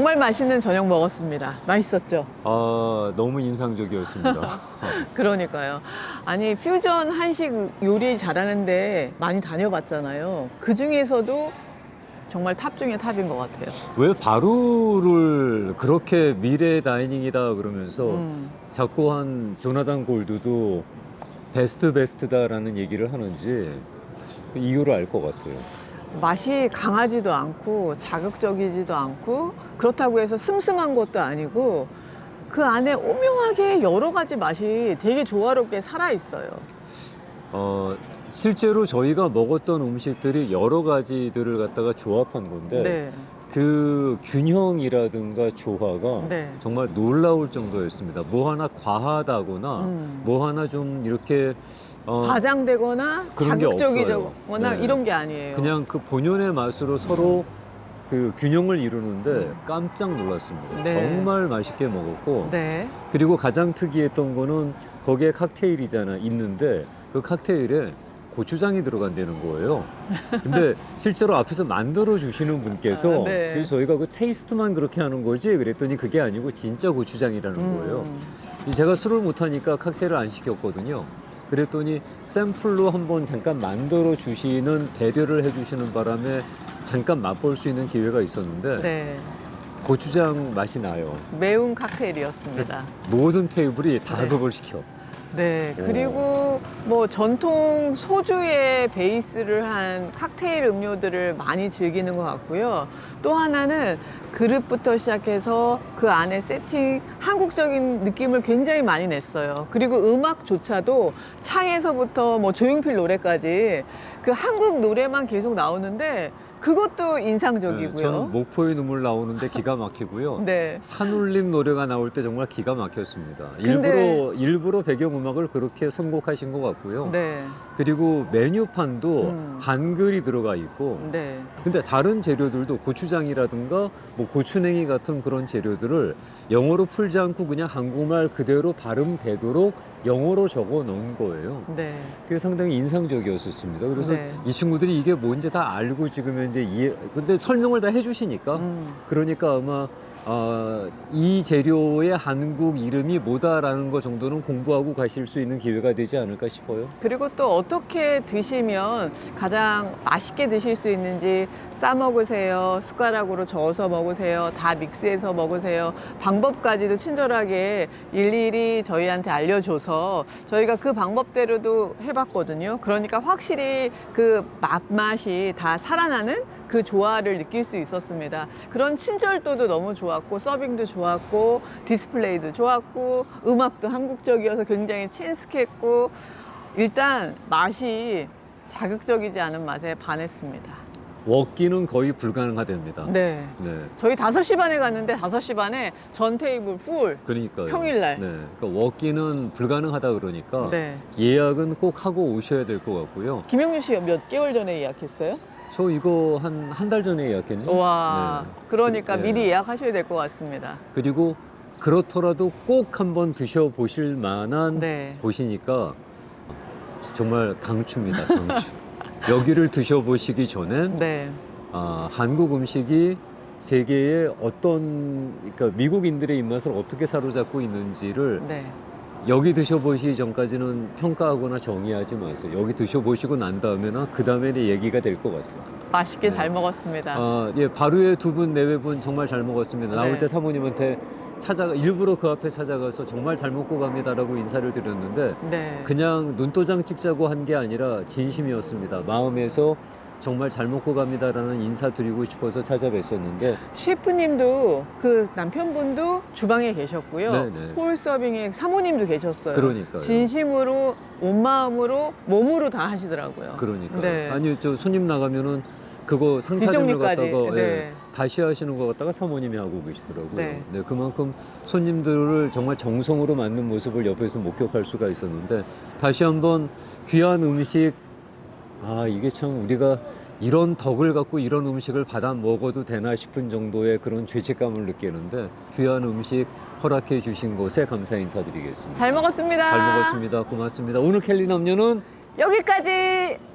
맛있는 저녁 먹었습니다. 맛있었죠? 아 너무 인상적이었습니다. 그러니까요. 아니 퓨전 한식 요리 잘하는데 많이 다녀봤잖아요. 그 중에서도 정말 탑 중에 탑인 것 같아요. 왜 바루를 그렇게 미래 다이닝이다 그러면서 음. 자꾸 한 조나단 골드도 베스트 베스트다라는 얘기를 하는지 이유를 알 것 같아요. 맛이 강하지도 않고 자극적이지도 않고 그렇다고 해서 슴슴한 것도 아니고 그 안에 오묘하게 여러 가지 맛이 되게 조화롭게 살아 있어요. 어, 실제로 저희가 먹었던 음식들이 여러 가지들을 갖다가 조합한 건데 네. 그 균형이라든가 조화가 네. 정말 놀라울 정도였습니다. 뭐 하나 과하다거나 음. 뭐 하나 좀 이렇게 어, 과장되거나 그런 게 자극적이거나 없어요. 네. 이런 게 아니에요. 그냥 그 본연의 맛으로 서로 그 균형을 이루는데 음. 깜짝 놀랐습니다. 네. 정말 맛있게 먹었고 네. 그리고 가장 특이했던 거는 거기에 칵테일이잖아 있는데 그 칵테일에 고추장이 들어간다는 거예요. 근데 실제로 앞에서 만들어 주시는 분께서 아, 네. 그래서 저희가 그 테이스트만 그렇게 하는 거지 그랬더니 그게 아니고 진짜 고추장이라는 거예요. 음. 이 제가 술을 못 하니까 칵테일을 안 시켰거든요. 그랬더니 샘플로 한번 잠깐 만들어 주시는 배려를 해 주시는 바람에 잠깐 맛볼 수 있는 기회가 있었는데 네. 고추장 맛이 나요. 매운 칵테일이었습니다. 모든 테이블이 다 네. 그걸 시켜. 네. 오. 그리고 뭐 전통 소주의 베이스를 한 칵테일 음료들을 많이 즐기는 것 같고요. 또 하나는 그릇부터 시작해서 그 안에 세팅 한국적인 느낌을 굉장히 많이 냈어요. 그리고 음악조차도 창에서부터 뭐 조용필 노래까지 그 한국 노래만 계속 나오는데 그것도 인상적이고요. 네, 저는 목포의 눈물 나오는데 기가 막히고요. 네. 산울림 노래가 나올 때 정말 기가 막혔습니다. 일부러 일부러 배경 음악을 그렇게 선곡하신 것 같고요. 네. 그리고 메뉴판도 음. 한글이 들어가 있고 네. 근데 다른 재료들도 고추장이라든가 뭐 고추냉이 같은 그런 재료들을 영어로 풀지 않고 그냥 한국말 그대로 발음되도록 영어로 적어 놓은 거예요. 네. 그게 상당히 인상적이었었습니다. 그래서 네. 이 친구들이 이게 뭔지 다 알고 지금 이제 이해, 근데 설명을 다 해주시니까 음. 그러니까 아마 아, 이 재료의 한국 이름이 뭐다라는 거 정도는 공부하고 가실 수 있는 기회가 되지 않을까 싶어요. 그리고 또 어떻게 드시면 가장 맛있게 드실 수 있는지 싸 먹으세요. 숟가락으로 저어서 먹으세요. 다 믹스해서 먹으세요. 방법까지도 친절하게 일일이 저희한테 알려줘서 저희가 그 방법대로도 해봤거든요. 그러니까 확실히 그 맛맛이 다 살아나는 그 조화를 느낄 수 있었습니다. 그런 친절도도 너무 좋았고 서빙도 좋았고 디스플레이도 좋았고 음악도 한국적이어서 굉장히 친숙했고 일단 맛이 자극적이지 않은 맛에 반했습니다. 먹기는 거의 불가능하답니다. 네. 네. 저희 5시 반에 갔는데 5시 반에 전 테이블 풀. 그러니까요. 평일날. 네. 그러니까 먹기는 불가능하다 그러니까 네. 예약은 꼭 하고 오셔야 될 것 같고요. 김영준 씨가 몇 개월 전에 예약했어요? 저 이거 한 한 달 전에 예약했는데. 와. 네. 그러니까 네. 미리 예약하셔야 될 것 같습니다. 그리고 그렇더라도 꼭 한번 드셔 보실 만한 네. 곳이니까 정말 강추입니다. 강추. 여기를 드셔보시기 전엔 네. 아, 한국 음식이 세계의 어떤 그러니까 미국인들의 입맛을 어떻게 사로잡고 있는지를 네. 여기 드셔보시기 전까지는 평가하거나 정의하지 마세요. 여기 드셔보시고 난 다음에나 그 다음에는 얘기가 될 것 같아요. 맛있게 네. 잘 먹었습니다. 아, 예, 바루의 두 분, 네 분 정말 잘 먹었습니다. 나올 네. 때 사모님한테 찾아가 일부러 그 앞에 찾아가서 정말 잘 먹고 갑니다라고 인사를 드렸는데 네. 그냥 눈도장 찍자고 한 게 아니라 진심이었습니다. 마음에서 정말 잘 먹고 갑니다라는 인사 드리고 싶어서 찾아뵀었는데 셰프님도 그 남편분도 주방에 계셨고요. 네네. 홀 서빙에 사모님도 계셨어요. 그러니까요. 진심으로 온 마음으로 몸으로 다 하시더라고요. 그러니까 네. 아니 저 손님 나가면은 그거 뒷정리까지. 갖다가 네. 예, 다시 하시는 것 같다가 사모님이 하고 계시더라고요. 네. 네. 그만큼 손님들을 정말 정성으로 맞는 모습을 옆에서 목격할 수가 있었는데 다시 한번 귀한 음식 아 이게 참 우리가 이런 덕을 갖고 이런 음식을 받아 먹어도 되나 싶은 정도의 그런 죄책감을 느끼는데 귀한 음식 허락해 주신 것에 감사 인사드리겠습니다. 잘 먹었습니다. 잘 먹었습니다. 고맙습니다. 오늘 캘리 남녀는 여기까지.